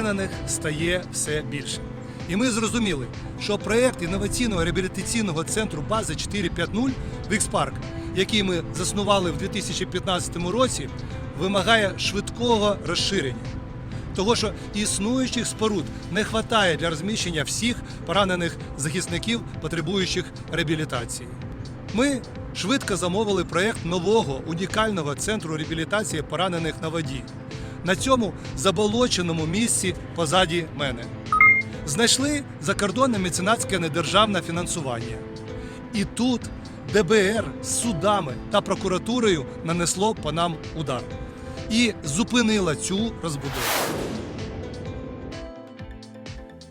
поранених стає все більше. І ми зрозуміли, що проєкт інноваційного реабілітаційного центру бази 4.5.0 Вікспарк, який ми заснували в 2015 році, вимагає швидкого розширення. Того, що існуючих споруд не вистачає для розміщення всіх поранених захисників, потребуючих реабілітації. Ми швидко замовили проєкт нового унікального центру реабілітації поранених на воді на цьому заболоченому місці позаді мене. Знайшли закордонне меценатське недержавне фінансування. І тут ДБР з судами та прокуратурою нанесло по нам удар і зупинило цю розбудову.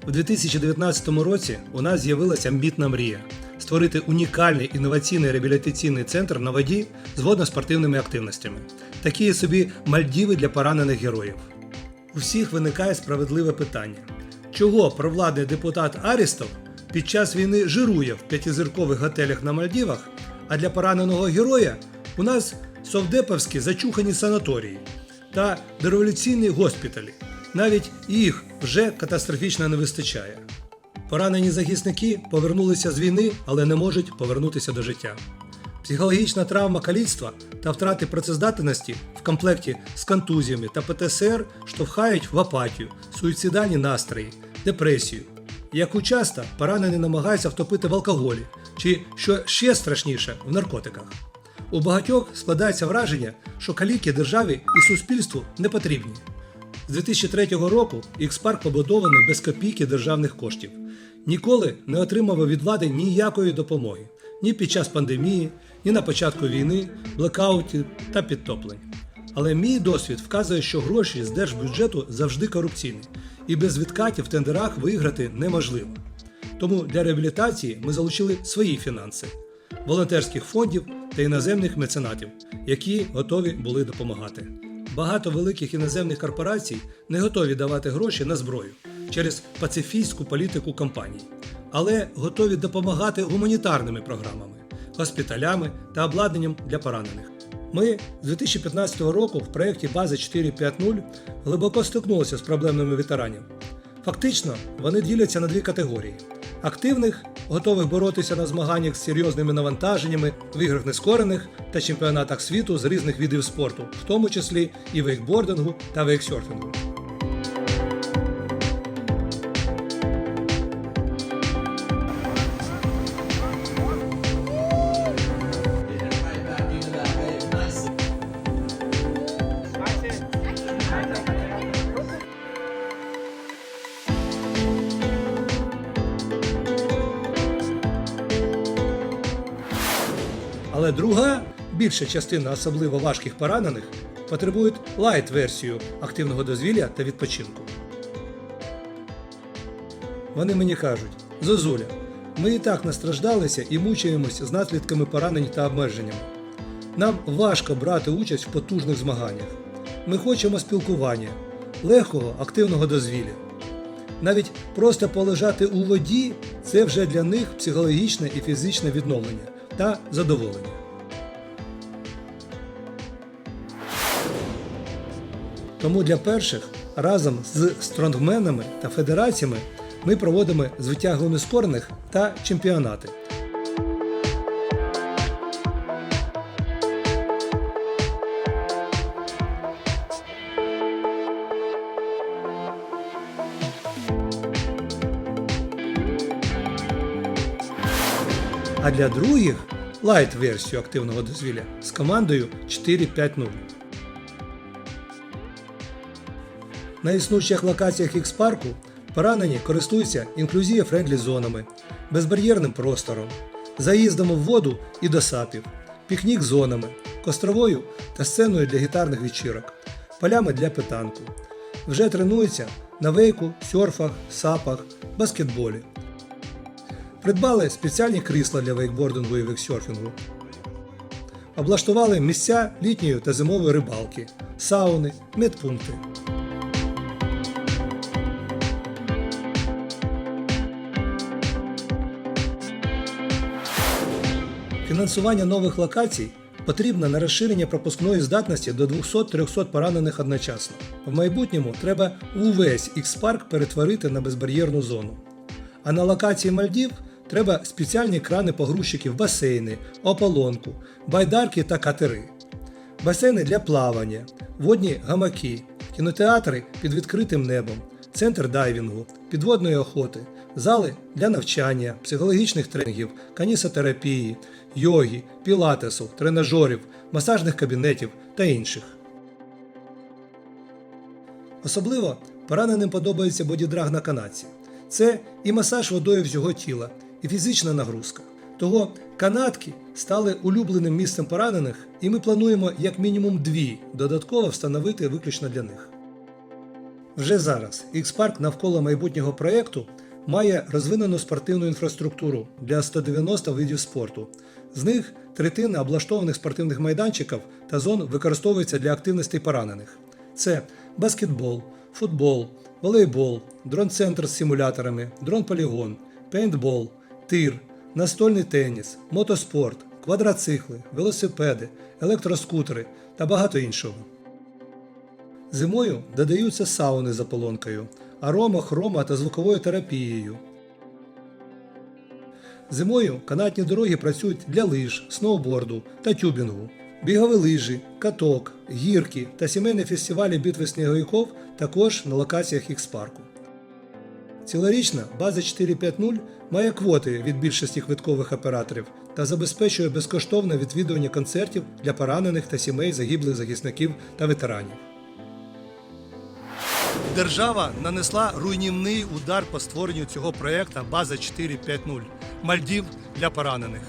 У 2019 році у нас з'явилася амбітна мрія створити унікальний інноваційний реабілітаційний центр на воді з водно-спортивними активностями, такі собі Мальдіви для поранених героїв. У всіх виникає справедливе питання: чого провладний депутат Арістов під час війни жирує в п'ятизіркових готелях на Мальдівах, а для пораненого героя у нас совдеповські зачухані санаторії та дореволюційні госпіталі. Навіть їх вже катастрофічно не вистачає. Поранені захисники повернулися з війни, але не можуть повернутися до життя. Психологічна травма каліцтва та втрати працездатності в комплекті з контузіями та ПТСР штовхають в апатію, суїцидальні настрої, депресію. Яку часто поранені намагаються втопити в алкоголі чи, що ще страшніше, в наркотиках. У багатьох складається враження, що каліки державі і суспільству не потрібні. З 2003 року Ікспарк побудований без копійки державних коштів. Ніколи не отримав від влади ніякої допомоги ні під час пандемії, ні на початку війни, блекаутів та підтоплень. Але мій досвід вказує, що гроші з держбюджету завжди корупційні, і без відкатів в тендерах виграти неможливо. Тому для реабілітації ми залучили свої фінанси, волонтерських фондів та іноземних меценатів, які готові були допомагати. Багато великих іноземних корпорацій не готові давати гроші на зброю через пацифістську політику компаній, але готові допомагати гуманітарними програмами, госпіталями та обладнанням для поранених. Ми з 2015 року в проєкті База 4.5.0 глибоко стикнулися з проблемними ветеранів. Фактично, вони діляться на дві категорії: активних, готових боротися на змаганнях з серйозними навантаженнями в іграх нескорених та чемпіонатах світу з різних видів спорту, в тому числі і вейкбордингу та вейксерфінгу. Але друга, більша частина особливо важких поранених, потребують лайт-версію активного дозвілля та відпочинку. Вони мені кажуть: Зозуля, ми і так настраждалися і мучаємося з наслідками поранень та обмеженнями. Нам важко брати участь в потужних змаганнях. Ми хочемо спілкування, легкого активного дозвілля. Навіть просто полежати у воді це вже для них психологічне і фізичне відновлення та задоволення. Тому для перших разом з стронгменами та федераціями ми проводимо звитягло нескорених та чемпіонати. А для других лайт-версію активного дозвілля з командою 4.5.0. На існуючих локаціях X-парку поранені користуються інклюзія френдлі зонами, безбар'єрним простором, заїздом в воду і до сапів, пікнік зонами, костровою та сценою для гітарних вечірок, полями для питанку. Вже тренуються на вейку, сьорфах, сапах, баскетболі. Придбали спеціальні крісла для вейкбордингу і вейксерфінгу. Облаштували місця літньої та зимової рибалки, сауни, медпункти. Фінансування нових локацій потрібна на розширення пропускної здатності до 200-300 поранених одночасно. В майбутньому треба увесь X-парк перетворити на безбар'єрну зону. А на локації Мальдів треба спеціальні крани погрузчиків, басейни, ополонку, байдарки та катери, басейни для плавання, водні гамаки, кінотеатри під відкритим небом, центр дайвінгу, підводної охоти, зали для навчання, психологічних тренінгів, канісотерапії, йоги, пілатесу, тренажерів, масажних кабінетів та інших. Особливо пораненим подобається бодідраг на канатці. Це і масаж водою всього тіла, і фізична нагрузка. Того канатки стали улюбленим місцем поранених, і ми плануємо як мінімум дві додатково встановити виключно для них. Вже зараз X-Park навколо майбутнього проєкту має розвинену спортивну інфраструктуру для 190 видів спорту. З них третина облаштованих спортивних майданчиків та зон використовується для активностей поранених. Це баскетбол, футбол, волейбол, дрон-центр з симуляторами, дрон-полігон, пейнтбол, тир, настольний теніс, мотоспорт, квадроцикли, велосипеди, електроскутери та багато іншого. Зимою додаються сауни з ополонкою, арома, хрома та звуковою терапією. Зимою канатні дороги працюють для лиж, сноуборду та тюбінгу. Бігові лижі, каток, гірки та сімейні фестивалі битви сніговиків також на локаціях X-парку. Цілорічна база 450 має квоти від більшості квиткових операторів та забезпечує безкоштовне відвідування концертів для поранених та сімей загиблих захисників та ветеранів. Держава нанесла руйнівний удар по створенню цього проєкту База 450 Мальдів для поранених.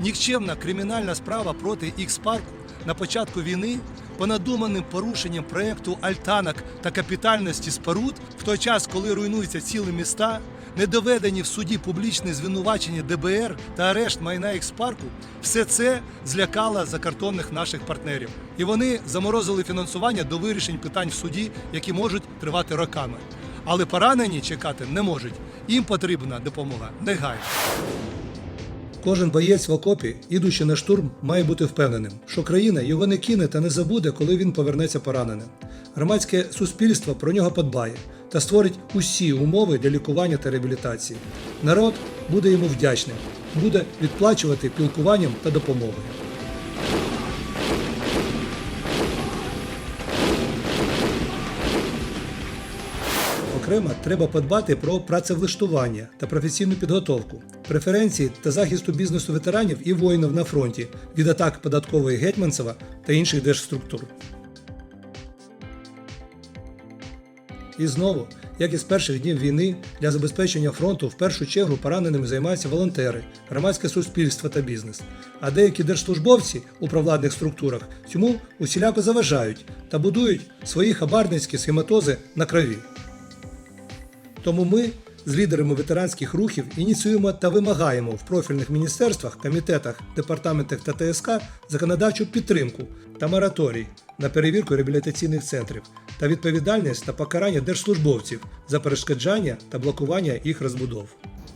Нікчемна кримінальна справа проти Ікс-парку на початку війни по надуманим порушенням проєкту Альтанок та капітальності споруд в той час, коли руйнуються цілі міста, не доведені в суді публічні звинувачення ДБР та арешт майна Ікс-парку, все це злякало закартонних наших партнерів. І вони заморозили фінансування до вирішень питань в суді, які можуть тривати роками. Але поранені чекати не можуть. Їм потрібна допомога негайно. Кожен боєць в окопі, ідучи на штурм, має бути впевненим, що країна його не кине та не забуде, коли він повернеться пораненим. Громадське суспільство про нього подбає та створить усі умови для лікування та реабілітації. Народ буде йому вдячним, буде відплачувати пілкуванням та допомогою. Окремо треба подбати про працевлаштування та професійну підготовку, преференції та захисту бізнесу ветеранів і воїнів на фронті від атак податкової гетьманцева та інших держструктур. І знову, як і з перших днів війни, для забезпечення фронту в першу чергу пораненими займаються волонтери, громадське суспільство та бізнес. А деякі держслужбовці у провладних структурах цьому усіляко заважають та будують свої хабарницькі схематози на крові. Тому ми з лідерами ветеранських рухів ініціюємо та вимагаємо в профільних міністерствах, комітетах, департаментах та ТСК законодавчу підтримку та мораторій на перевірку реабілітаційних центрів та відповідальність та покарання держслужбовців за перешкоджання та блокування їх розбудов.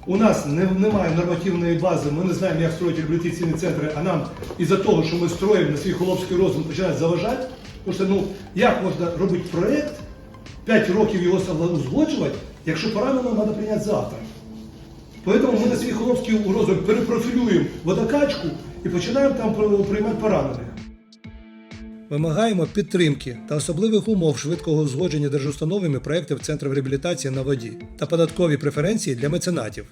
У нас не, немає нормативної бази, ми не знаємо, як строїти реабілітаційні центри, а нам із-за того, що ми строїмо на свій хлопський розум, починають заважати. Тому що ну, як можна робити проєкт, 5 років його узгоджувати, якщо пораненого треба прийняти завтра. Тому ми на свій хлопський розум перепрофілюємо водокачку і починаємо там приймати поранених. Вимагаємо підтримки та особливих умов швидкого узгодження держустановами проєктів центрів реабілітації на воді та податкові преференції для меценатів.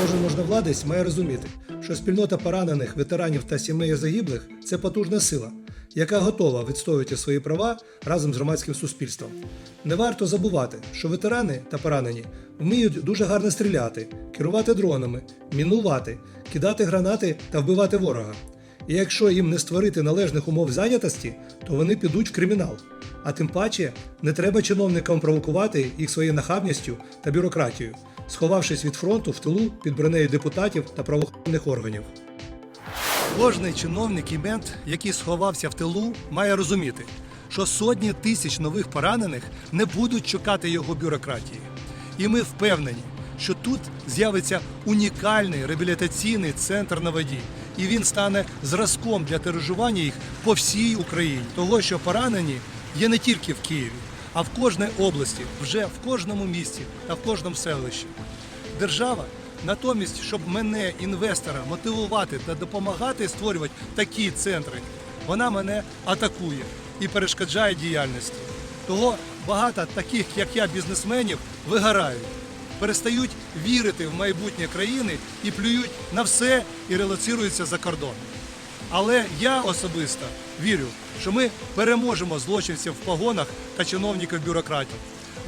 Кожен можновладець має розуміти, що спільнота поранених, ветеранів та сімей загиблих це потужна сила, яка готова відстоювати свої права разом з громадським суспільством. Не варто забувати, що ветерани та поранені вміють дуже гарно стріляти, керувати дронами, мінувати, кидати гранати та вбивати ворога. І якщо їм не створити належних умов зайнятості, то вони підуть в кримінал. А тим паче не треба чиновникам провокувати їх своєю нахабністю та бюрократією, сховавшись від фронту в тилу під бронею депутатів та правоохоронних органів. Кожний чиновник і мент, який сховався в тилу, має розуміти, що сотні тисяч нових поранених не будуть чекати його бюрократії. І ми впевнені, що тут з'явиться унікальний реабілітаційний центр на воді, і він стане зразком для тиражування їх по всій Україні. Того, що поранені є не тільки в Києві, а в кожній області, вже в кожному місті та в кожному селищі. Держава натомість, щоб мене, інвестора, мотивувати та допомагати створювати такі центри, вона мене атакує і перешкоджає діяльності. Того багато таких, як я, бізнесменів, вигорають, перестають вірити в майбутнє країни і плюють на все і релоціруються за кордон. Але я особисто вірю, що ми переможемо злочинців в погонах та чиновників бюрократів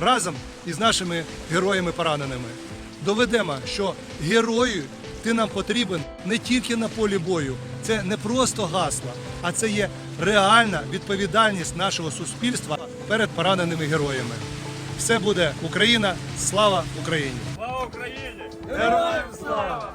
разом із нашими героями пораненими. Доведемо, що герою ти нам потрібен не тільки на полі бою. Це не просто гасла, а це є реальна відповідальність нашого суспільства перед пораненими героями все буде Україна. Слава Україні! Слава Україні! Героям слава!